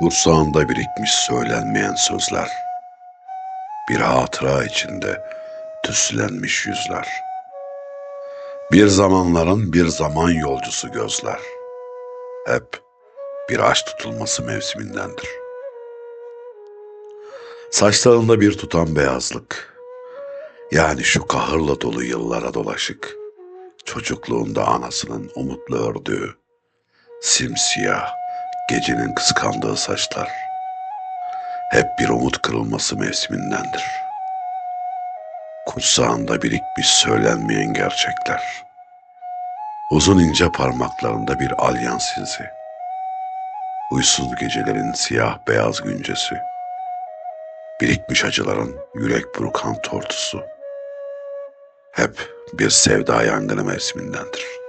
Kursağında birikmiş söylenmeyen sözler. Bir hatıra içinde tüslenmiş yüzler. Bir zamanların bir zaman yolcusu gözler. Hep bir aşk tutulması mevsimindendir. Saçlarında bir tutan beyazlık. Yani şu kahırla dolu yıllara dolaşık. Çocukluğunda anasının umutlu ördüğü, simsiyah, gecenin kıskandığı saçlar. Hep bir umut kırılması mevsimindendir. Kursağında birikmiş söylenmeyen gerçekler. Uzun ince parmaklarında bir alyans izi. Uysuz gecelerin siyah beyaz güncesi. Birikmiş acıların yürek burukan tortusu. Hep bir sevda yangını mevsimindendir.